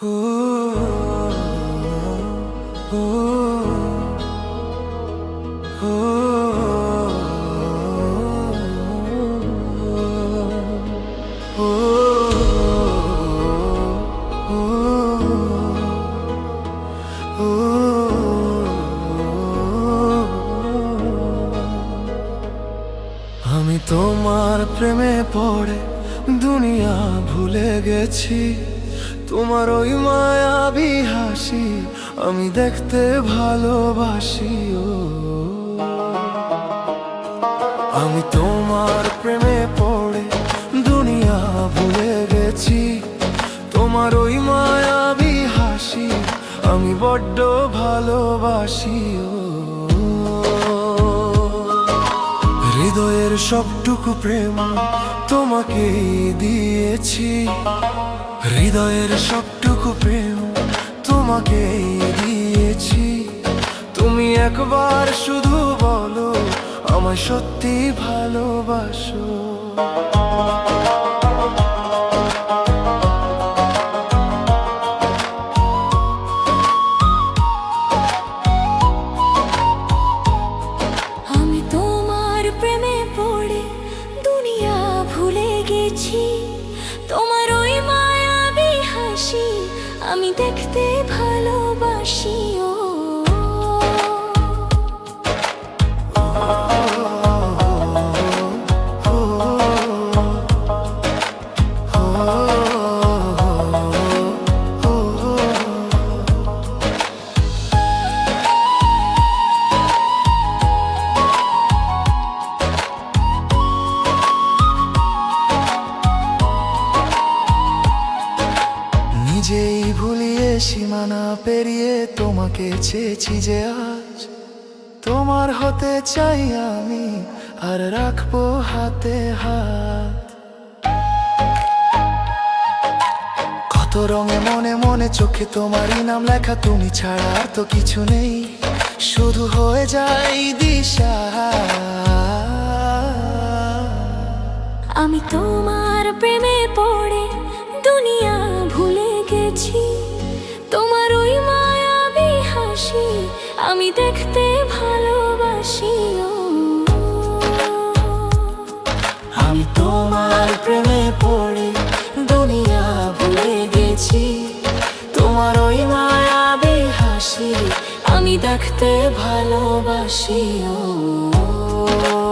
আমি তোমার প্রেমে পড়ে দুনিয়া ভুলে গেছি। তোমার ওই মায়াবী হাসি আমি দেখতে ভালোবাসি, ও। আমি তোমার প্রেমে পড়ে, দুনিয়া ভুলে গেছি। তোমার ওই মায়াবী হাসি আমি বড্ড ভালোবাসি, ও। হৃদয়ের সবটুকু প্রেম তোমাকে দিয়েছি। হৃদয়ের সবটুকু প্রেম তোমাকে দিয়েছি। তুমি একবার শুধু বলো আমার সত্যি ভালোবাসো। গেছি তোমার ওই মায়াবী হাসি আমি দেখতে ভালোবাসি নিজেই ভুলিয়ে সীমানা পেরিয়ে তোমাকে চেয়েছি যে আজ তোমার হতে চাই আমি আর রাখব হাতে হাত। কত রঙে মনে মনে চোখে তোমারই নাম লেখা, তুমি ছাড়া আর তো কিছু নেই, শুধু হয়ে যাই দিশা। আমি তোমার প্রেমে পড়ে দুনিয়া আমি দেখতে ভালোবাসি আমি তোমার প্রেমে পড়ে দুনিয়া ভুলে গেছি। তোমার ওই মায়াবে হাসি আমি দেখতে ভালোবাসি ও।